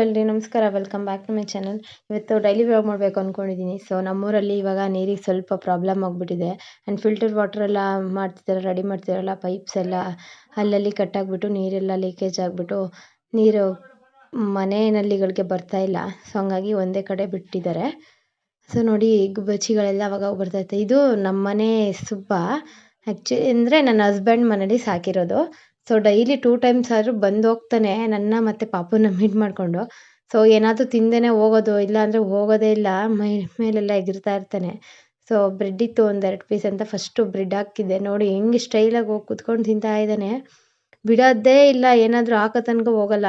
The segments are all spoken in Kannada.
ಎಲ್ರಿ ನಮಸ್ಕಾರ. Welcome back to my channel ಇವತ್ತು ಡೈಲಿ ವ್ಲಾಗ್ ಮಾಡಬೇಕು ಅಂದ್ಕೊಂಡಿದ್ದೀನಿ ಸೊ ನಮ್ಮೂರಲ್ಲಿ ಇವಾಗ ನೀರಿಗೆ ಸ್ವಲ್ಪ ಪ್ರಾಬ್ಲಮ್ ಆಗಿಬಿಟ್ಟಿದೆ. ಆ್ಯಂಡ್ ಫಿಲ್ಟರ್ ವಾಟರ್ ಎಲ್ಲ ಮಾಡ್ತಿದ್ದಾರೆ ರೆಡಿ ಮಾಡ್ತಿದ್ದಾರಲ್ಲ ಪೈಪ್ಸ್ ಎಲ್ಲ. ಅಲ್ಲಲ್ಲಿ ಕಟ್ಟಾಗಿಬಿಟ್ಟು ನೀರೆಲ್ಲ ಲೀಕೇಜ್ ಆಗಿಬಿಟ್ಟು ನೀರು ಮನೆ ನಲ್ಲಿಗಳಿಗೆ ಬರ್ತಾ ಇಲ್ಲ. ಸೊ ಹಂಗಾಗಿ ಒಂದೇ ಕಡೆ ಬಿಟ್ಟಿದ್ದಾರೆ. ಸೊ ನೋಡಿ, ಗುಬ್ಬಚ್ಚಿಗಳೆಲ್ಲ ಅವಾಗ ಬರ್ತೈತೆ ಇದು ನಮ್ಮ ಮನೆ ಸುಬ್ಬ. ಆ್ಯಕ್ಚುಲಿ ಅಂದರೆ ನನ್ನ ಹಸ್ಬೆಂಡ್ ಮನೇಲಿ ಸಾಕಿರೋದು. ಸೊ ಡೈಲಿ ಟೂ ಟೈಮ್ಸ್ ಆದರೂ ಬಂದು ಹೋಗ್ತಾನೆ ನನ್ನ ಮತ್ತು ಪಾಪುನ ಮೀಟ್ ಮಾಡಿಕೊಂಡು. ಸೊ ಏನಾದರೂ ತಿಂದೇ ಹೋಗೋದು ಇಲ್ಲ ಅಂದರೆ ಹೋಗೋದೇ ಇಲ್ಲ. ಮೈ, ಮೇಲೆಲ್ಲ ಎಗರ್ತಾ ಇರ್ತಾನೆ. ಸೊ ಬ್ರೆಡ್ ಇತ್ತು ಒಂದೆರಡು ಪೀಸ್ ಅಂತ ಫಸ್ಟು ಬ್ರೆಡ್ ಹಾಕಿದ್ದೆ. ನೋಡಿ, ಹೆಂಗೆ ಸ್ಟೈಲಾಗಿ ಹೋಗಿ ಕುತ್ಕೊಂಡು ತಿಂತಾ ಇದ್ದಾನೆ. ಬಿಡೋದೇ ಇಲ್ಲ, ಏನಾದರೂ ಹಾಕೋ ತನಕ ಹೋಗಲ್ಲ.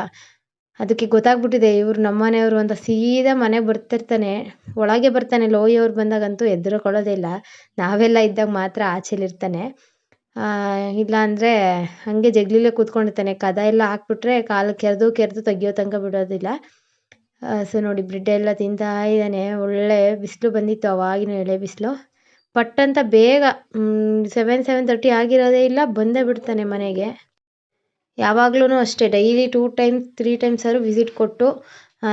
ಅದಕ್ಕೆ ಗೊತ್ತಾಗ್ಬಿಟ್ಟಿದೆ, ಇವರು ನಮ್ಮ ಮನೆಯವರು ಅಂತ ಸೀದಾ ಮನೆಗೆ ಬರ್ತಿರ್ತಾನೆ. ಒಳಗೆ ಬರ್ತಾನೆ ಲೋಯಿಯವ್ರು ಬಂದಾಗಂತೂ ಎದುರುಕೊಳ್ಳೋದೇ ಇಲ್ಲ. ನಾವೆಲ್ಲ ಇದ್ದಾಗ ಮಾತ್ರ ಆಚೆಲಿರ್ತಾನೆ. ಇಲ್ಲ ಅಂದರೆ ಹಾಗೆ ಜಗ್ಲಿಲೇ ಕೂತ್ಕೊಂಡಿರ್ತಾನೆ. ಕದ ಎಲ್ಲ ಹಾಕ್ಬಿಟ್ರೆ ಕಾಲು ಕೆರೆದು ಕೆರೆದು ತೆಗಿಯೋ ತನಕ ಬಿಡೋದಿಲ್ಲ. ಸೊ ನೋಡಿ ಬ್ರೆಡ್ ಎಲ್ಲ ತಿಂತಾ ಇದ್ದಾನೆ. ಒಳ್ಳೆ ಬಿಸಿಲು ಬಂದಿತ್ತು ಅವಾಗಿನ ಎಳೆ ಬಿಸಿಲು. ಪಟ್ ಅಂತ ಬೇಗ ಸೆವೆನ್ ಸೆವೆನ್ ತರ್ಟಿ ಆಗಿರೋದೇ ಇಲ್ಲ, ಬಂದೇ ಬಿಡ್ತಾನೆ ಮನೆಗೆ. ಯಾವಾಗ್ಲೂ ಅಷ್ಟೇ. Daily two times three times ಆದರೂ ವಿಸಿಟ್ ಕೊಟ್ಟು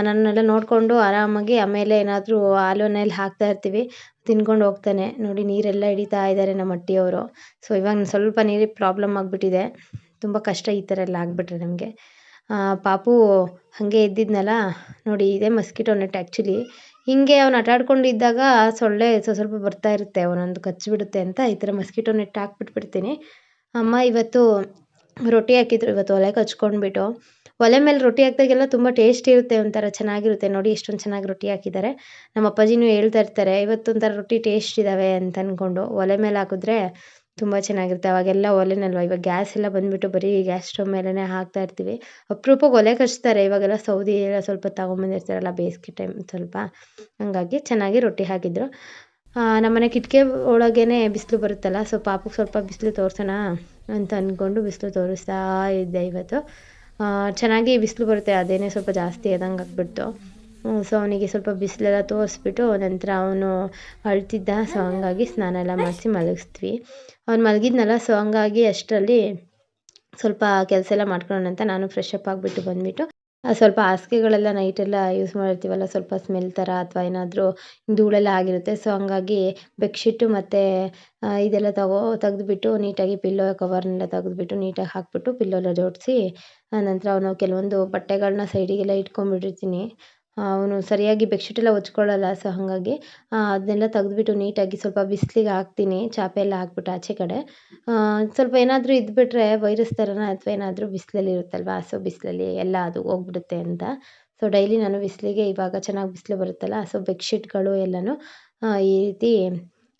ನನ್ನೆಲ್ಲ ನೋಡಿಕೊಂಡು ಆರಾಮಾಗಿ ಆಮೇಲೆ ಏನಾದರೂ ಹಾಲುನಲ್ಲಿ ಹಾಕ್ತಾ ಇರ್ತೀವಿ, ತಿನ್ಕೊಂಡು ಹೋಗ್ತಾನೆ. ನೋಡಿ, ನೀರೆಲ್ಲ ಹಿಡಿತಾ ಇದ್ದಾರೆ ನಮ್ಮ ಅಟ್ಟಿಯವರು ಸೊ ಇವಾಗ ಸ್ವಲ್ಪ ನೀರಿಗೆ ಪ್ರಾಬ್ಲಮ್ ಆಗಿಬಿಟ್ಟಿದೆ. ತುಂಬ ಕಷ್ಟ ಈ ಥರ ಎಲ್ಲ ಆಗಿಬಿಟ್ರೆ ನಮಗೆ. ಪಾಪು ಹಾಗೆ ಇದ್ದಿದ್ನಲ್ಲ ನೋಡಿ, ಇದೇ ಮಸ್ಕಿಟೋ ನೆಟ್ ಆ್ಯಕ್ಚುಲಿ ಹಿಂಗೆ ಅವ್ನು ಆಟಾಡ್ಕೊಂಡಿದ್ದಾಗ ಸೊಳ್ಳೆ ಸ್ವಲ್ಪ ಬರ್ತಾ ಇರುತ್ತೆ, ಅವನೊಂದು ಕಚ್ಚಿಬಿಡುತ್ತೆ ಅಂತ ಈ ಥರ ಮಸ್ಕಿಟೋ ನೆಟ್ ಹಾಕ್ಬಿಟ್ಬಿಡ್ತೀನಿ. ಅಮ್ಮ, ಇವತ್ತು ರೊಟ್ಟಿ ಹಾಕಿದ್ರು ಇವತ್ತು ಒಲೆಗೆ ಹಚ್ಕೊಂಡ್ಬಿಟ್ಟು ಒಲೆ ಮೇಲೆ ರೊಟ್ಟಿ ಹಾಕಿದಾಗೆಲ್ಲ ತುಂಬ ಟೇಸ್ಟ್ ಇರುತ್ತೆ ಒಂಥರ ಚೆನ್ನಾಗಿರುತ್ತೆ. ನೋಡಿ ಇಷ್ಟೊಂದು ಚೆನ್ನಾಗಿ ರೊಟ್ಟಿ ಹಾಕಿದ್ದಾರೆ. ನಮ್ಮ ಅಪ್ಪಾಜಿನೂ ಹೇಳ್ತಾ ಇರ್ತಾರೆ, ಇವತ್ತೊಂಥರ ರೊಟ್ಟಿ ಟೇಸ್ಟ್ ಇದ್ದಾವೆ ಅಂತ ಅಂದ್ಕೊಂಡು ಒಲೆ ಮೇಲೆ ಹಾಕಿದ್ರೆ ತುಂಬ ಚೆನ್ನಾಗಿರುತ್ತೆ. ಅವಾಗೆಲ್ಲ ಒಲೆನಲ್ವ? ಇವಾಗ ಗ್ಯಾಸ್ ಎಲ್ಲ ಬಂದ್ಬಿಟ್ಟು ಬರೀ ಗ್ಯಾಸ್ ಸ್ಟವ್ ಮೇಲೇ ಹಾಕ್ತಾ ಇರ್ತೀವಿ. ಅಪ್ರೂಪಕ್ಕೆ ಒಲೆ ಕಚ್ತಾರೆ. ಇವಾಗೆಲ್ಲ ಸೌದಿ ಎಲ್ಲ ಸ್ವಲ್ಪ ತಗೊಂಬಂದಿರ್ತಾರಲ್ಲ ಬೇಸಿಗೆ ಟೈಮ್ ಸ್ವಲ್ಪ. ಹಂಗಾಗಿ ಚೆನ್ನಾಗಿ ರೊಟ್ಟಿ ಹಾಕಿದ್ರು. ನಮ್ಮನೆ ಕಿಟಕಿ ಒಳಗೇ ಬಿಸಿಲು ಬರುತ್ತಲ್ಲ, ಸೊ ಪಾಪಕ್ಕೆ ಸ್ವಲ್ಪ ಬಿಸಿಲು ತೋರಿಸೋಣ. ಅಂತ ಅಂದ್ಕೊಂಡು ಬಿಸಿಲು ತೋರಿಸ್ತಾ ಇದ್ದೆ ಇವತ್ತು. ಚೆನ್ನಾಗಿ ಬಿಸಿಲು ಬರುತ್ತೆ, ಅದೇನೇ ಸ್ವಲ್ಪ ಜಾಸ್ತಿ ಆದಂಗೆ ಆಗಿಬಿಡ್ತು. ಸೊ ಅವನಿಗೆ ಸ್ವಲ್ಪ ಬಿಸಿಲೆಲ್ಲ ತೋರಿಸ್ಬಿಟ್ಟು ನಂತರ ಅವನು ಅಳ್ತಿದ್ದ, ಸೊ ಹಂಗಾಗಿ ಸ್ನಾನ ಎಲ್ಲ ಮಾಡಿಸಿ ಮಲಗಿಸ್ತೀವಿ ಅವ್ನು ಮಲಗಿದ್ನಲ್ಲ, ಸೊ ಹಂಗಾಗಿ ಅಷ್ಟರಲ್ಲಿ ಸ್ವಲ್ಪ ಕೆಲಸ ಎಲ್ಲ ಮಾಡ್ಕೊಳ್ಳೋಣ ಅಂತ ನಾನು ಫ್ರೆಶ್ ಅಪ್ ಆಗಿಬಿಟ್ಟು ಬಂದುಬಿಟ್ಟು ಸ್ವಲ್ಪ ಹಾಸಿಗೆಗಳೆಲ್ಲ ನೈಟೆಲ್ಲ ಯೂಸ್ ಮಾಡಿರ್ತೀವಲ್ಲ, ಸ್ವಲ್ಪ ಸ್ಮೆಲ್ ಥರ ಅಥವಾ ಏನಾದರೂ ಧೂಳೆಲ್ಲ ಆಗಿರುತ್ತೆ. ಸೊ ಹಂಗಾಗಿ ಬೆಡ್ಶೀಟು ಮತ್ತು ಇದೆಲ್ಲ ತಗೋ, ತೆಗೆದ್ಬಿಟ್ಟು ನೀಟಾಗಿ ಪಿಲ್ಲೋ ಕವರ್ನೆಲ್ಲ ತೆಗೆದ್ಬಿಟ್ಟು ನೀಟಾಗಿ ಹಾಕಿಬಿಟ್ಟು ಪಿಲ್ಲೋ ಎಲ್ಲ ಜೋಡಿಸಿ ನಂತರ ಅವನು ಕೆಲವೊಂದು ಬಟ್ಟೆಗಳನ್ನ ಸೈಡಿಗೆಲ್ಲ ಇಟ್ಕೊಂಡ್ಬಿಟ್ಟಿರ್ತೀನಿ. ಅವನು ಸರಿಯಾಗಿ ಬೆಡ್ಶೀಟೆಲ್ಲ ಹೊಚ್ಕೊಳ್ಳಲ್ಲ ಸೊ ಹಾಗಾಗಿ ಅದನ್ನೆಲ್ಲ ತೆಗೆದ್ಬಿಟ್ಟು ನೀಟಾಗಿ ಸ್ವಲ್ಪ ಬಿಸಿಲಿಗೆ ಹಾಕ್ತೀನಿ, ಚಾಪೆ ಎಲ್ಲ ಹಾಕ್ಬಿಟ್ಟು ಆಚೆ ಕಡೆ. ಸ್ವಲ್ಪ ಏನಾದರೂ ಇದ್ಬಿಟ್ರೆ ವೈರಸ್ ಥರನ ಅಥವಾ ಏನಾದರೂ ಬಿಸಿಲಲ್ಲಿ ಇರುತ್ತಲ್ವಾ ಸೊ ಬಿಸಿಲಲ್ಲಿ ಎಲ್ಲ ಅದು ಹೋಗ್ಬಿಡುತ್ತೆ ಅಂತ. ಸೊ ಡೈಲಿ ನಾನು ಬಿಸಿಲಿಗೆ ಇವಾಗ ಚೆನ್ನಾಗಿ ಬಿಸಿಲು ಬರುತ್ತಲ್ಲ ಸೊ ಬೆಡ್ಶೀಟ್ಗಳು ಎಲ್ಲನೂ ಈ ರೀತಿ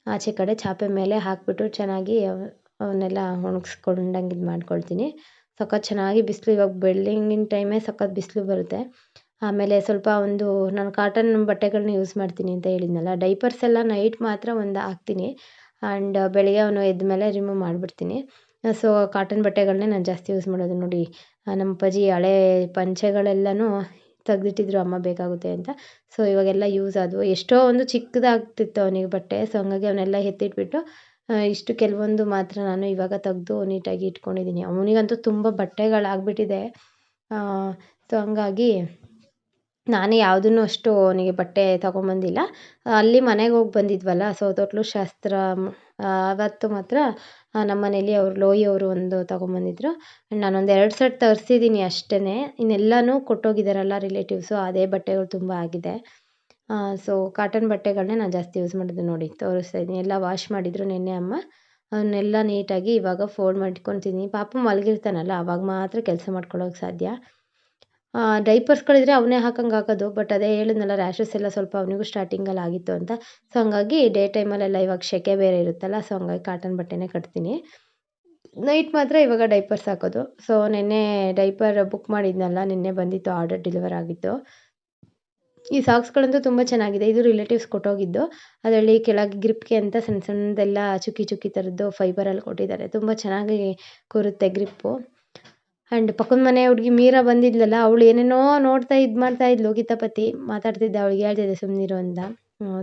ಆಚೆ ಕಡೆ ಚಾಪೆ ಮೇಲೆ ಹಾಕ್ಬಿಟ್ಟು ಚೆನ್ನಾಗಿ ಅವನ್ನೆಲ್ಲ ಒಣಗಿಸ್ಕೊಂಡಂಗೆ ಇದು ಮಾಡ್ಕೊಳ್ತೀನಿ ಸಖತ್ ಚೆನ್ನಾಗಿ ಬಿಸಿಲು ಇವಾಗ ಬೆಳಗಿನ ಟೈಮೇ ಸಖತ್ ಬಿಸಿಲು ಬರುತ್ತೆ. ಆಮೇಲೆ ಸ್ವಲ್ಪ ಒಂದು ನಾನು ಕಾಟನ್ ಬಟ್ಟೆಗಳನ್ನ ಯೂಸ್ ಮಾಡ್ತೀನಿ ಅಂತ ಹೇಳಿದ್ನಲ್ಲ ಡೈಪರ್ಸ್ ಎಲ್ಲ ನೈಟ್ ಮಾತ್ರ ಒಂದು ಹಾಕ್ತೀನಿ. ಆ್ಯಂಡ್ ಬೆಳಗ್ಗೆ ಅವನು ಎದ್ದ ಮೇಲೆ ರಿಮೂವ್ ಮಾಡಿಬಿಡ್ತೀನಿ. ಸೊ ಕಾಟನ್ ಬಟ್ಟೆಗಳನ್ನೇ ನಾನು ಜಾಸ್ತಿ ಯೂಸ್ ಮಾಡೋದು ನೋಡಿ. ನಮ್ಮ ಅಪ್ಪಾಜಿ ಹಳೆ ಪಂಚೆಗಳೆಲ್ಲನೂ ತೆಗ್ದಿಟ್ಟಿದ್ರು, ಅಮ್ಮ ಬೇಕಾಗುತ್ತೆ ಅಂತ. ಸೊ ಇವಾಗೆಲ್ಲ ಯೂಸ್ ಆದವು. ಎಷ್ಟೋ ಒಂದು ಚಿಕ್ಕದಾಗ್ತಿತ್ತು ಅವನಿಗೆ ಬಟ್ಟೆ. ಸೊ ಹಂಗಾಗಿ ಅವನ್ನೆಲ್ಲ ಎತ್ತಿಟ್ಬಿಟ್ಟು ಇಷ್ಟು ಕೆಲವೊಂದು ಮಾತ್ರ ನಾನು ಇವಾಗ ತೆಗ್ದು ನೀಟಾಗಿ ಇಟ್ಕೊಂಡಿದ್ದೀನಿ. ಅವನಿಗಂತೂ ತುಂಬ ಬಟ್ಟೆಗಳಾಗ್ಬಿಟ್ಟಿದೆ. ಸೊ ಹಂಗಾಗಿ ನಾನೇ ಯಾವುದನ್ನು ಅಷ್ಟು ಅವನಿಗೆ ಬಟ್ಟೆ ತಗೊಂಬಂದಿಲ್ಲ. ಅಲ್ಲಿ ಮನೆಗೆ ಹೋಗಿ ಬಂದಿದ್ವಲ್ಲ, ಸೊ ಶಾಸ್ತ್ರ ಅವತ್ತು ಮಾತ್ರ ನಮ್ಮ ಮನೇಲಿ ಅವ್ರು, ಲೋಯಿ ಅವರು ಒಂದು ತಗೊಂಬಂದಿದ್ರು. ನಾನೊಂದು ಎರಡು ಸೆಟ್ ತರಿಸಿದ್ದೀನಿ ಅಷ್ಟೇ ಇನ್ನೆಲ್ಲನೂ ಕೊಟ್ಟೋಗಿದ್ದಾರಲ್ಲ ರಿಲೇಟಿವ್ಸು ಅದೇ ಬಟ್ಟೆಗಳು ತುಂಬ ಆಗಿದೆ. ಸೊ ಕಾಟನ್ ಬಟ್ಟೆಗಳನ್ನೇ ನಾನು ಜಾಸ್ತಿ ಯೂಸ್ ಮಾಡೋದು ನೋಡಿ ತೋರಿಸ್ತಾ ಇದ್ದೀನಿ ಎಲ್ಲ ವಾಶ್ ಮಾಡಿದರು ನಿನ್ನೆ ಅಮ್ಮ. ಅವನ್ನೆಲ್ಲ ನೀಟಾಗಿ ಇವಾಗ ಫೋಲ್ಡ್ ಮಾಡ್ಕೊತಿದ್ದೀನಿ ಪಾಪ ಮಲಗಿರ್ತಾನಲ್ಲ, ಅವಾಗ ಮಾತ್ರ ಕೆಲಸ ಮಾಡ್ಕೊಳ್ಳೋಕೆ ಸಾಧ್ಯ. ಡೈಪರ್ಸ್ಗಳಿದ್ರೆ ಅವನೇ ಹಾಕಂಗೆ ಹಾಕೋದು ಬಟ್ ಅದೇ ಹೇಳಿದ್ನಲ್ಲ ರ್ಯಾಷಸ್ ಎಲ್ಲ ಸ್ವಲ್ಪ ಅವನಿಗೂ ಸ್ಟಾರ್ಟಿಂಗಲ್ಲಿ ಆಗಿತ್ತು ಅಂತ. ಸೊ ಹಂಗಾಗಿ ಡೇ ಟೈಮಲ್ಲೆಲ್ಲ ಇವಾಗ ಸೆಕೆ ಬೇರೆ ಇರುತ್ತಲ್ಲ ಸೊ ಹಂಗಾಗಿ ಕಾಟನ್ ಬಟ್ಟೆನೇ ಕಟ್ತೀನಿ. ನೈಟ್ ಮಾತ್ರ ಇವಾಗ ಡೈಪರ್ಸ್ ಹಾಕೋದು. ಸೊ ನಿನ್ನೆ ಡೈಪರ್ ಬುಕ್ ಮಾಡಿದ್ನಲ್ಲ, ನಿನ್ನೆ ಬಂದಿತ್ತು ಆರ್ಡರ್ ಡೆಲಿವರ್ ಆಗಿತ್ತು. ಈ ಸಾಕ್ಸ್ಗಳಂತೂ ತುಂಬ ಚೆನ್ನಾಗಿದೆ, ಇದು ರಿಲೇಟಿವ್ಸ್ ಕೊಟ್ಟೋಗಿದ್ದು. ಅದರಲ್ಲಿ ಕೆಳಗೆ ಗ್ರಿಪ್ಗೆ ಅಂತ ಸಣ್ಣ ಸಣ್ಣದೆಲ್ಲ ಚುಕ್ಕಿ ಚುಕ್ಕಿ ಥರದ್ದು ಫೈಬರಲ್ಲಿ ಕೊಟ್ಟಿದ್ದಾರೆ. ತುಂಬ ಚೆನ್ನಾಗಿ ಕೂರುತ್ತೆ ಗ್ರಿಪ್ಪು ಆ್ಯಂಡ್ ಪಕ್ಕದ ಮನೆ ಹುಡುಗಿ ಮೀರಾ ಬಂದಿದ್ಲಲ್ಲ, ಅವಳು ಏನೇನೋ ನೋಡ್ತಾ ಇದು ಮಾಡ್ತಾ ಇದ್ಲು. ಗೀತಾಪತಿ ಮಾತಾಡ್ತಿದ್ದೆ ಅವಳಿಗೆ, ಹೇಳ್ತಿದ್ದೆ ಸುಮ್ಮನಿರು ಅಂತ.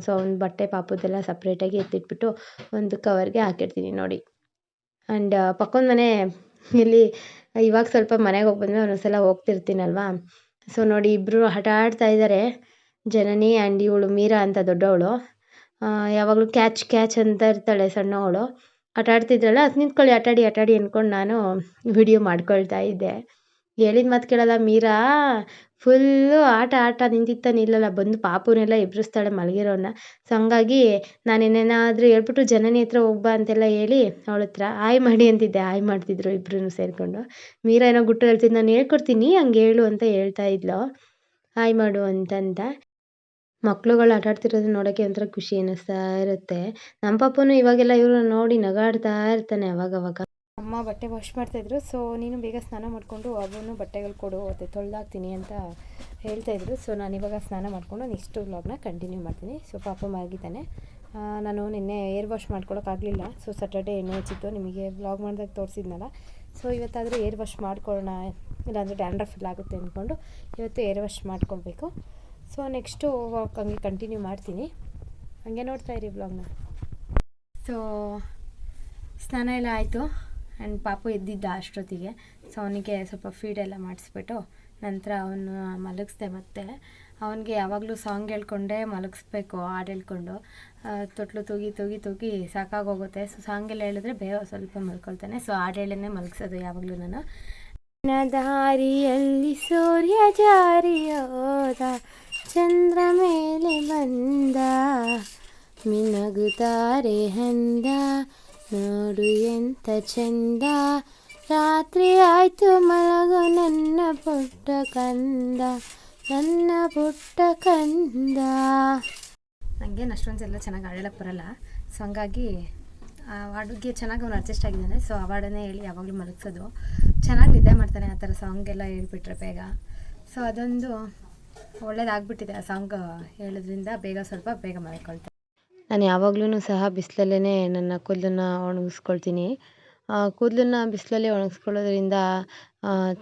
ಸೊ ಅವ್ನ ಬಟ್ಟೆ ಪಾಪುದೆಲ್ಲ ಸಪ್ರೇಟಾಗಿ ಎತ್ತಿಟ್ಬಿಟ್ಟು ಒಂದು ಕವರ್ಗೆ ಹಾಕಿರ್ತೀನಿ ನೋಡಿ. ಆ್ಯಂಡ್ ಪಕ್ಕದ ಮನೆ ಇಲ್ಲಿ ಇವಾಗ ಸ್ವಲ್ಪ ಮನೆಗೆ ಹೋಗಿ ಬಂದ್ಮೇಲೆ ಒಂದೊಂದ್ಸಲ ಹೋಗ್ತಿರ್ತೀನಲ್ವಾ? ಸೊ ನೋಡಿ ಇಬ್ಬರು ಆಟ ಆಡ್ತಾ ಇದ್ದಾರೆ ಜನನಿ ಆ್ಯಂಡ್ ಇವಳು ಮೀರಾ ಅಂತ ದೊಡ್ಡವಳು. ಯಾವಾಗಲೂ ಕ್ಯಾಚ್ ಕ್ಯಾಚ್ ಅಂತ ಇರ್ತಾಳೆ ಸಣ್ಣವಳು. ಆಟ ಆಡ್ತಿದ್ರಲ್ಲ ನಿಂತ್ಕೊಳ್ಳಿ, ಆಟಾಡಿ ಆಟಾಡಿ ಅಂದ್ಕೊಂಡು ನಾನು ವಿಡಿಯೋ ಮಾಡ್ಕೊಳ್ತಾ ಇದ್ದೆ. ಹೇಳಿದ ಮಾತು ಕೇಳಲ್ಲ, ಮೀರಾ ಫುಲ್ಲು ಆಟ ಆಟ ನಿಂತಿತ್ತ ನಿಲ್ಲಲ್ಲ, ಬಂದು ಪಾಪುನೆಲ್ಲ ಎಬ್ಬರಿಸ್ತಾಳೆ ಮಲಗಿರೋನ್ನ ಸೊ ಹಂಗಾಗಿ ನಾನೇನೇನಾದರೂ ಹೇಳ್ಬಿಟ್ಟು ಜನನಿ ಹತ್ರ ಹೋಗ್ಬಾ ಅಂತೆಲ್ಲ ಹೇಳಿ ಅವಳ ಹತ್ರ ಆಯ್ ಮಾಡಿ ಅಂತಿದ್ದೆ. ಆಯ್ ಮಾಡ್ತಿದ್ರು ಇಬ್ಬರೂ ಸೇರಿಕೊಂಡು. ಮೀರಾ ಏನೋ ಗುಟ್ಟು ಹೇಳ್ತಿದ್ದು ನಾನು ಹೇಳ್ಕೊಡ್ತೀನಿ, ಹಂಗೆ ಹೇಳು ಅಂತ ಹೇಳ್ತಾ ಇದ್ಲು. ಹಾಯ್ ಮಾಡು ಅಂತಂತ ಮಕ್ಳುಗಳು ಆಟ ಆಡ್ತಿರೋದನ್ನ ನೋಡೋಕ್ಕೆ ಒಂಥರ ಖುಷಿ ಅನ್ನಿಸ್ತಾ ಇರುತ್ತೆ. ನಮ್ಮ ಪಾಪನು ಇವಾಗೆಲ್ಲ ಇವ್ರನ್ನ ನೋಡಿ ನಗಾಡ್ತಾ ಇರ್ತಾನೆ ಅವಾಗವಾಗ ಅಮ್ಮ ಬಟ್ಟೆ ವಾಶ್ ಮಾಡ್ತಾಯಿದ್ರು ಸೊ ನೀನು ಬೇಗ ಸ್ನಾನ ಮಾಡಿಕೊಂಡು ಅವನು ಬಟ್ಟೆಗಳು ಕೊಡು ಮತ್ತು ತೊಳೆದಾಕ್ತೀನಿ ಅಂತ ಹೇಳ್ತಾಯಿದ್ರು ಸೊ ನಾನು ಇವಾಗ ಸ್ನಾನ ಮಾಡಿಕೊಂಡು ನೆಕ್ಸ್ಟ್ ವ್ಲಾಗ್ನ ಕಂಟಿನ್ಯೂ ಮಾಡ್ತೀನಿ. ಸೊ ಪಾಪ ಮಲಗಿದ್ದಾನೆ. ನಾನು ನಿನ್ನೆ ಏರ್ ವಾಶ್ ಮಾಡ್ಕೊಳೋಕ್ಕಾಗಲಿಲ್ಲ ಸೊ ಸ್ಯಾಟರ್ಡೇ ಎಣ್ಣೆ ಹಚ್ಚಿತ್ತು. ನಿಮಗೆ ವ್ಲಾಗ್ ಮಾಡಿದಾಗ ತೋರಿಸಿದ್ನಲ್ಲ. ಸೊ ಇವತ್ತಾದರೂ ಏರ್ ವಾಶ್ ಮಾಡ್ಕೊಳ್ಳೋಣ ಇಲ್ಲಾಂದರೆ ಡ್ಯಾಂಡ್ರಫ್ ಎಲ್ಲ ಆಗುತ್ತೆ ಅಂದ್ಕೊಂಡು ಇವತ್ತು ಏರ್ ವಾಶ್ ಮಾಡ್ಕೊಳ್ಬೇಕು. ಸೊ ನೆಕ್ಸ್ಟು ವಾಕ್ ಹಂಗೆ ಕಂಟಿನ್ಯೂ ಮಾಡ್ತೀನಿ. ಹಂಗೆ ನೋಡ್ತಾ ಇರಿ ಬ್ಲಾಗ್ನ ಸೊ ಸ್ನಾನ ಎಲ್ಲ ಆಯಿತು. ಆ್ಯಂಡ್ ಪಾಪು ಎದ್ದಿದ್ದ ಅಷ್ಟೊತ್ತಿಗೆ. ಸೊ ಅವನಿಗೆ ಸ್ವಲ್ಪ ಫೀಡೆಲ್ಲ ಮಾಡಿಸ್ಬಿಟ್ಟು ನಂತರ ಅವನು ಮಲಗಿಸ್ದೆ ಮತ್ತೆ ಅವನಿಗೆ ಯಾವಾಗಲೂ ಸಾಂಗ್ ಹೇಳ್ಕೊಂಡೇ ಮಲಗಿಸ್ಬೇಕು, ಹಾಡು ಹೇಳ್ಕೊಂಡು. ತೊಟ್ಲು ತೂಗಿ ತೂಗಿ ತೂಗಿ ಸಾಕಾಗೋಗುತ್ತೆ. ಸೊ ಸಾಂಗ್ ಎಲ್ಲ ಹೇಳಿದ್ರೆ ಬೇಗ ಸ್ವಲ್ಪ ಮಲ್ಕೊಳ್ತಾನೆ. ಸೊ ಹಾಡು ಹೇಳೇ ಮಲಗಿಸೋದು ಯಾವಾಗಲೂ ನಾನು. ದಾರಿಯಲ್ಲಿ ಸೂರ್ಯ ಜಾರಿಯೋದ ಚಂದ್ರ ಮೇಲೆ ಬಂದ ಮಿನಗುತ್ತಾರೆ ಹಂದ ನೋಡು ಎಂತ ಚಂದ. ರಾತ್ರಿ ಆಯ್ತು, ಮಲಗು, ನನ್ನ ಪುಟ್ಟ ಕಂದ, ನನ್ನ ಪುಟ್ಟ ಕಂದ. ನನಗೆ ಅಷ್ಟೊಂದೆಲ್ಲ ಚೆನ್ನಾಗಿ ಆಡೋಕ್ಕೆ ಬರಲ್ಲ. ಸೊ ಹಂಗಾಗಿ, ಆ ಚೆನ್ನಾಗಿ ಅವ್ನು ಅಡ್ಜಸ್ಟ್ ಆಗಿದ್ದಾನೆ. ಸೊ ಆ ಹೇಳಿ ಯಾವಾಗಲೂ ಮಲಗಿಸೋದು. ಚೆನ್ನಾಗಿ ನಿದ್ದೆ ಮಾಡ್ತಾನೆ ಆ ಥರ ಸಾಂಗ್ ಎಲ್ಲ ಹೇಳ್ಬಿಟ್ರೆ ಬೇಗ. ಸೊ ಅದೊಂದು ಒಳ್ಳೇದಾಗ್ಬಿಟ್ಟಿದೆ ಆ ಸಾಂಗ್ ಹೇಳೋದ್ರಿಂದ ಬೇಗ ಸ್ವಲ್ಪ ಬೇಗ ಮಾಡ್ಕೊಳ್ತೀನಿ ನಾನು ಯಾವಾಗಲೂ ಸಹ ಬಿಸಿಲಲ್ಲೇ ನನ್ನ ಕೂದಲನ್ನ ಒಣಗಿಸ್ಕೊಳ್ತೀನಿ. ಕೂದಲನ್ನ ಬಿಸಿಲಲ್ಲಿ ಒಣಗಿಸ್ಕೊಳ್ಳೋದ್ರಿಂದ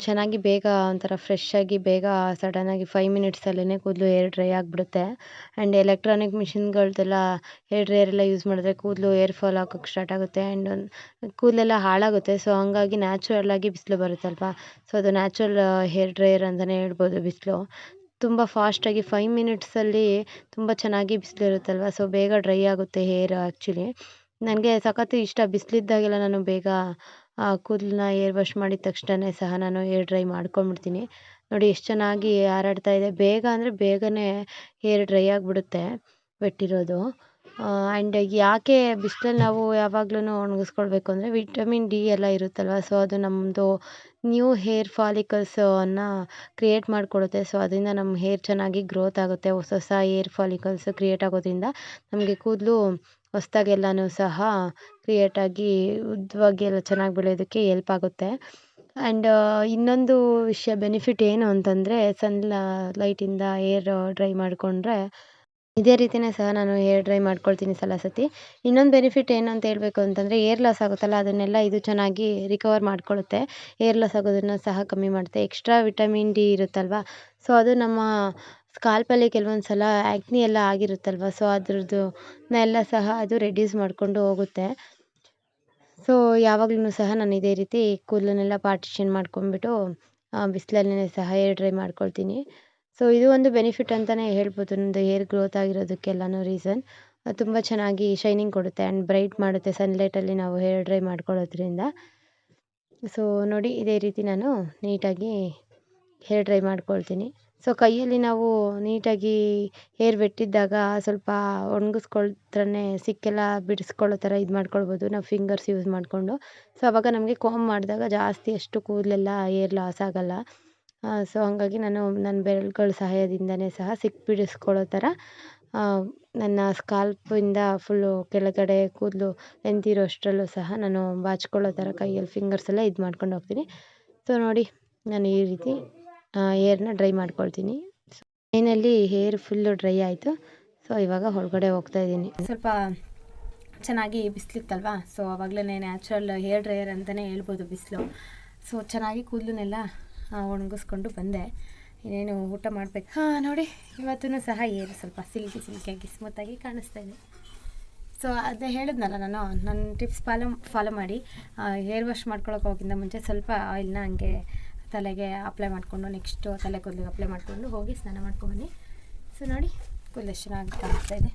ಚೆನ್ನಾಗಿ ಬೇಗ ಒಂಥರ ಫ್ರೆಶ್ ಆಗಿ ಬೇಗ ಸಡನ್ನಾಗಿ ಫೈವ್ ಮಿನಿಟ್ಸಲ್ಲೇ ಕೂದಲು ಏರ್ ಡ್ರೈ ಆಗಿಬಿಡುತ್ತೆ. ಆ್ಯಂಡ್ ಎಲೆಕ್ಟ್ರಾನಿಕ್ ಮಿಷಿನ್ಗಳ್ದೆಲ್ಲ ಹೇರ್ ಡ್ರೈಯರ್ ಎಲ್ಲ ಯೂಸ್ ಮಾಡಿದ್ರೆ ಕೂದಲು ಏರ್ ಫಾಲ್ ಹಾಕೋಕ್ಕೆ ಸ್ಟಾರ್ಟ್ ಆಗುತ್ತೆ. ಆ್ಯಂಡ್ ಕೂದಲೆಲ್ಲ ಹಾಳಾಗುತ್ತೆ. ಸೊ ಹಂಗಾಗಿ ನ್ಯಾಚುರಲ್ ಆಗಿ ಬಿಸಿಲು ಬರುತ್ತಲ್ವ? ಸೊ ಅದು ನ್ಯಾಚುರಲ್ ಹೇರ್ ಡ್ರೈಯರ್ ಅಂತಲೇ ಹೇಳ್ಬೋದು ಬಿಸಿಲು. ತುಂಬ ಫಾಸ್ಟಾಗಿ ಫೈವ್ ಮಿನಿಟ್ಸಲ್ಲಿ ತುಂಬ ಚೆನ್ನಾಗಿ ಬಿಸಿಲು ಇರುತ್ತಲ್ವ ಸೊ ಬೇಗ ಡ್ರೈ ಆಗುತ್ತೆ ಹೇರ್ ಆ್ಯಕ್ಚುಲಿ ನನಗೆ ಸಖತ್ತು ಇಷ್ಟ. ಬಿಸಿಲಿದ್ದಾಗೆಲ್ಲ ನಾನು ಬೇಗ ಕೂದಲನ್ನ ಏರ್ ವಾಶ್ ಮಾಡಿದ ತಕ್ಷಣವೇ ಸಹ ನಾನು ಏರ್ ಡ್ರೈ ಮಾಡ್ಕೊಂಡ್ಬಿಡ್ತೀನಿ. ನೋಡಿ, ಎಷ್ಟು ಚೆನ್ನಾಗಿ ಹಾರಾಡ್ತಾ ಇದೆ. ಬೇಗ ಅಂದರೆ ಬೇಗನೆ ಹೇರ್ ಡ್ರೈ ಆಗಿಬಿಡುತ್ತೆ ಬೆಟ್ಟಿರೋದು. ಆ್ಯಂಡ್ ಯಾಕೆ ಬಿಸ್ಲಲ್ಲಿ ನಾವು ಯಾವಾಗ್ಲೂ ಒಣಗಿಸ್ಕೊಳ್ಬೇಕು ಅಂದರೆ ವಿಟಮಿನ್ ಡಿ ಎಲ್ಲ ಇರುತ್ತಲ್ವ? ಸೊ ಅದು ನಮ್ಮದು ನ್ಯೂ ಹೇರ್ ಫಾಲಿಕಲ್ಸನ್ನು ಕ್ರಿಯೇಟ್ ಮಾಡಿಕೊಡುತ್ತೆ. ಸೊ, ಅದರಿಂದ ನಮ್ಮ ಹೇರ್ ಚೆನ್ನಾಗಿ ಗ್ರೋತ್ ಆಗುತ್ತೆ. ಹೊಸ ಹೊಸ ಹೇರ್ ಫಾಲಿಕಲ್ಸ್ ಕ್ರಿಯೇಟ್ ಆಗೋದ್ರಿಂದ ನಮಗೆ ಕೂದಲು ಹೊಸ್ದಾಗೆಲ್ಲನೂ ಸಹ ಕ್ರಿಯೇಟಾಗಿ ಉದ್ದವಾಗಿ ಎಲ್ಲ ಚೆನ್ನಾಗಿ ಬೆಳೆಯೋದಕ್ಕೆ ಎಲ್ಪ್ ಆಗುತ್ತೆ. ಆ್ಯಂಡ್ ಇನ್ನೊಂದು ವಿಷಯ ಬೆನಿಫಿಟ್ ಏನು ಅಂತಂದರೆ ಸನ್ ಲೈಟಿಂದ ಏರ್ ಡ್ರೈ ಮಾಡಿಕೊಂಡ್ರೆ ಇದೇ ರೀತಿಯೇ ಸಹ ನಾನು ಹೇರ್ ಡ್ರೈ ಮಾಡ್ಕೊಳ್ತೀನಿ ಸಲ ಸತಿ. ಇನ್ನೊಂದು ಬೆನಿಫಿಟ್ ಏನು ಅಂತ ಹೇಳಬೇಕು ಅಂತಂದರೆ, ಏರ್ ಲಾಸ್ ಆಗುತ್ತಲ್ಲ, ಅದನ್ನೆಲ್ಲ ಇದು ಚೆನ್ನಾಗಿ ರಿಕವರ್ ಮಾಡ್ಕೊಳ್ಳುತ್ತೆ ಏರ್ ಲಾಸ್ ಆಗೋದನ್ನು ಸಹ ಕಮ್ಮಿ ಮಾಡುತ್ತೆ. ಎಕ್ಸ್ಟ್ರಾ ವಿಟಮಿನ್ ಡಿ ಇರುತ್ತಲ್ವ? ಸೊ ಅದು ನಮ್ಮ ಸ್ಕಾಲ್ಪಲ್ಲಿ ಕೆಲವೊಂದು ಸಲ ಆ್ಯಕ್ನಿ ಎಲ್ಲ ಆಗಿರುತ್ತಲ್ವ? ಸೊ ಅದ್ರದ್ದು ಎಲ್ಲ ಸಹ ಅದು ರೆಡ್ಯೂಸ್ ಮಾಡಿಕೊಂಡು ಹೋಗುತ್ತೆ. ಸೊ ಯಾವಾಗ್ಲೂ ಸಹ ನಾನು ಇದೇ ರೀತಿ ಕೂದಲನ್ನೆಲ್ಲ ಪಾರ್ಟಿಷನ್ ಮಾಡ್ಕೊಂಡ್ಬಿಟ್ಟು ಬಿಸಿಲಲ್ಲೇ ಸಹ ಏರ್ ಡ್ರೈ ಮಾಡ್ಕೊಳ್ತೀನಿ. ಸೊ ಇದು ಒಂದು ಬೆನಿಫಿಟ್ ಅಂತಲೇ ಹೇಳ್ಬೋದು. ನಮ್ದು ಹೇರ್ ಗ್ರೋತ್ ಆಗಿರೋದಕ್ಕೆಲ್ಲನೂ ರೀಸನ್ ತುಂಬ ಚೆನ್ನಾಗಿ ಶೈನಿಂಗ್ ಕೊಡುತ್ತೆ ಆ್ಯಂಡ್ ಬ್ರೈಟ್ ಮಾಡುತ್ತೆ ಸನ್ಲೈಟಲ್ಲಿ ನಾವು ಹೇರ್ ಡ್ರೈ ಮಾಡ್ಕೊಳ್ಳೋದ್ರಿಂದ. ಸೊ ನೋಡಿ, ಇದೇ ರೀತಿ ನಾನು ನೀಟಾಗಿ ಹೇರ್ ಡ್ರೈ ಮಾಡ್ಕೊಳ್ತೀನಿ. ಸೊ ಕೈಯಲ್ಲಿ ನಾವು ನೀಟಾಗಿ ಹೇರ್ ಬೆಟ್ಟಿದ್ದಾಗ ಸ್ವಲ್ಪ ಒಣಗಿಸ್ಕೊಳ್ತ್ರೇ ಸಿಕ್ಕೆಲ್ಲ ಬಿಡಿಸ್ಕೊಳ್ಳೋ ಥರ ಇದು ಮಾಡ್ಕೊಳ್ಬೋದು. ನಾವು ಫಿಂಗರ್ಸ್ ಯೂಸ್ ಮಾಡಿಕೊಂಡು. ಸೊ ಆವಾಗ ನಮಗೆ ಕೋಮ್ ಮಾಡಿದಾಗ ಜಾಸ್ತಿ ಅಷ್ಟು ಕೂದಲೆಲ್ಲ ಏರ್ ಲಾಸ್ ಆಗೋಲ್ಲ. ಸೊ ಹಾಗಾಗಿ ನಾನು ನನ್ನ ಬೆರಳುಗಳ ಸಹಾಯದಿಂದನೇ ಸಹ ಸಿಕ್ಕಿ ಬಿಡಿಸ್ಕೊಳ್ಳೋ ಥರ ನನ್ನ ಸ್ಕಾಲ್ಪಿಂದ ಫುಲ್ಲು ಕೆಳಗಡೆ ಕೂದಲು ಎಂತಿರೋ ಅಷ್ಟರಲ್ಲೂ ಸಹ ನಾನು ಬಾಚ್ಕೊಳ್ಳೋ ಥರ ಕೈಯಲ್ಲಿ ಫಿಂಗರ್ಸೆಲ್ಲ ಇದು ಮಾಡ್ಕೊಂಡು ಹೋಗ್ತೀನಿ. ಸೊ ನೋಡಿ, ನಾನು ಈ ರೀತಿ ಹೇರ್ನ ಡ್ರೈ ಮಾಡ್ಕೊಳ್ತೀನಿ. ಮೈನಲ್ಲಿ ಹೇರ್ ಫುಲ್ಲು ಡ್ರೈ ಆಯಿತು. ಸೊ ಇವಾಗ ಹೊರಗಡೆ ಹೋಗ್ತಾ ಇದ್ದೀನಿ. ಸ್ವಲ್ಪ ಚೆನ್ನಾಗಿ ಬಿಸಿಲಿತ್ತಲ್ವಾ? ಸೊ ಆವಾಗಲೇ ನ್ಯಾಚುರಲ್ ಹೇರ್ ಡ್ರೈಯರ್ ಅಂತಲೇ ಹೇಳ್ಬೋದು ಬಿಸಿಲು. ಸೊ ಚೆನ್ನಾಗಿ ಕೂದಲನ್ನೆಲ್ಲ ಒಣಗಿಸ್ಕೊಂಡು ಬಂದೆ. ಇನ್ನೇನು ಊಟ ಮಾಡಬೇಕು? ಹಾಂ, ನೋಡಿ ಇವತ್ತೂ ಸಹ ಏನು ಸ್ವಲ್ಪ ಸಿಲ್ಕಿ ಸಿಲ್ಕಿಯಾಗಿ ಸ್ಮೂತಾಗಿ ಕಾಣಿಸ್ತಾ ಇದೆ. ಸೊ ಅದೇ ಹೇಳಿದ್ನಲ್ಲ ನಾನು, ನನ್ನ ಟಿಪ್ಸ್ ಫಾಲೋ ಫಾಲೋ ಮಾಡಿ. ಹೇರ್ ವಾಶ್ ಮಾಡ್ಕೊಳಕ್ಕೆ ಹೋಗಿಂತ ಮುಂಚೆ ಸ್ವಲ್ಪ ಆಯಿಲ್ನ ಹಂಗೆ ತಲೆಗೆ ಅಪ್ಲೈ ಮಾಡಿಕೊಂಡು ನೆಕ್ಸ್ಟು ತಲೆ ಕೂದಲಿಗೆ ಅಪ್ಲೈ ಮಾಡಿಕೊಂಡು ಹೋಗಿ ಸ್ನಾನ ಮಾಡ್ಕೊಂಬನ್ನಿ ಸೊ ನೋಡಿ, ಕೂದಲು ಎಷ್ಟು ಚೆನ್ನಾಗಿ ಕಾಣಿಸ್ತಾ ಇದೆ.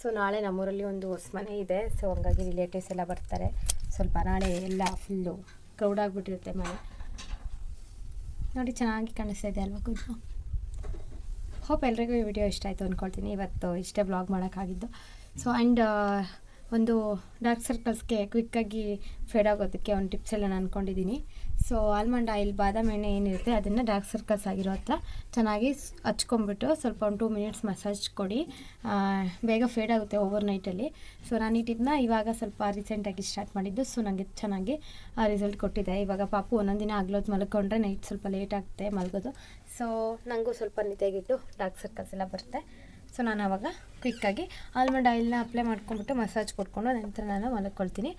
ಸೊ ನಾಳೆ ನಮ್ಮೂರಲ್ಲಿ ಒಂದು ಹೊಸ ಮನೆ ಇದೆ. ಸೊ ಹಂಗಾಗಿ ರಿಲೇಟಿವ್ಸ್ ಎಲ್ಲ ಬರ್ತಾರೆ. ಸ್ವಲ್ಪ ನಾಳೆ ಎಲ್ಲ ಫುಲ್ಲು ಕ್ರೌಡ್ ಆಗಿಬಿಟ್ಟಿರುತ್ತೆ ಮನೆ. ನೋಡಿ, ಚೆನ್ನಾಗಿ ಕಾಣಿಸ್ತಾ ಇದೆ ಅಲ್ವಾ ಕೂದಲು ಹೋಪ್ ಎಲ್ರಿಗೂ ಈ ವಿಡಿಯೋ ಇಷ್ಟ ಆಯಿತು ಅಂದ್ಕೊಳ್ತೀನಿ ಇವತ್ತು ಇಷ್ಟೇ ಬ್ಲಾಗ್ ಮಾಡೋಕ್ಕಾಗಿದ್ದು. ಸೊ ಆ್ಯಂಡ್ ಒಂದು ಡಾರ್ಕ್ ಸರ್ಕಲ್ಸ್ಗೆ ಕ್ವಿಕ್ಕಾಗಿ ಫೇಡ್ ಆಗೋದಕ್ಕೆ ಒಂದು ಟಿಪ್ಸ್ ಎಲ್ಲ ನಾನು ಅಂದ್ಕೊಂಡಿದ್ದೀನಿ ಸೊ ಆಲ್ಮಂಡ್ ಆಯಿಲ್ ಬಾದಾಮಿ ಎಣ್ಣೆ ಏನಿರುತ್ತೆ ಅದನ್ನು ಡಾರ್ಕ್ ಸರ್ಕಲ್ಸ್ ಆಗಿರೋ ಹತ್ರ ಚೆನ್ನಾಗಿ ಹಚ್ಕೊಂಬಿಟ್ಟು ಸ್ವಲ್ಪ ಒಂದು ಟೂ ಮಿನಿಟ್ಸ್ ಮಸಾಜ್ ಕೊಡಿ. ಬೇಗ ಫೇಡ್ ಆಗುತ್ತೆ ಓವರ್ ನೈಟಲ್ಲಿ ಸೊ ನಾನು ಈ ಟಿಪ್ನ ಇವಾಗ ಸ್ವಲ್ಪ ರೀಸೆಂಟಾಗಿ ಸ್ಟಾರ್ಟ್ ಮಾಡಿದ್ದು. ಸೊ ನನಗೆ ಚೆನ್ನಾಗಿ ರಿಸಲ್ಟ್ ಕೊಟ್ಟಿದೆ. ಇವಾಗ ಪಾಪು ಒಂದೊಂದು ದಿನ ಆಗ್ಲೋದು ಮಲ್ಕೊಂಡ್ರೆ ನೈಟ್ ಸ್ವಲ್ಪ ಲೇಟ್ ಆಗುತ್ತೆ ಮಲಗೋದು. ಸೊ ನನಗೂ ಸ್ವಲ್ಪ ನಿದ್ದೆಗಿಟ್ಟು ಡಾರ್ಕ್ ಸರ್ಕಲ್ಸ್ ಎಲ್ಲ ಬರುತ್ತೆ. ಸೊ ನಾನು ಆವಾಗ ಕ್ವಿಕ್ಕಾಗಿ ಆಲ್ಮಂಡ್ ಆಯಿಲ್ನ ಅಪ್ಲೈ ಮಾಡ್ಕೊಂಬಿಟ್ಟು ಮಸಾಜ್ ಕೊಟ್ಕೊಂಡು ನಂತರ ನಾನು ಮಲ್ಕೊಳ್ತೀನಿ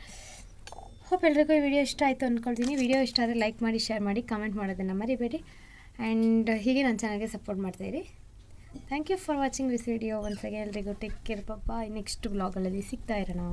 ಹೋಪ್ ಎಲ್ರಿಗೂ ಈ ವಿಡಿಯೋ ಇಷ್ಟ ಆಯಿತು ಅಂದ್ಕೊಳ್ತೀನಿ ವಿಡಿಯೋ ಇಷ್ಟ ಆದರೆ ಲೈಕ್ ಮಾಡಿ ಶೇರ್ ಮಾಡಿ ಕಮೆಂಟ್ ಮಾಡೋದನ್ನು ಮರಿಬೇಡಿ. ಆ್ಯಂಡ್ ಹೀಗೆ ನನ್ನ ಚೆನ್ನಾಗೆ support ಮಾಡ್ತಾಯಿರಿ thank you for watching this video ಒನ್ಸಗೆ ಎಲ್ರಿಗೂ ಟೇಕ್ ಕೇರ್ ಪಪ್ಪ ನೆಕ್ಸ್ಟ್ ಬ್ಲಾಗಲ್ಲಿ ಸಿಗ್ತಾ ಇರೋಣ.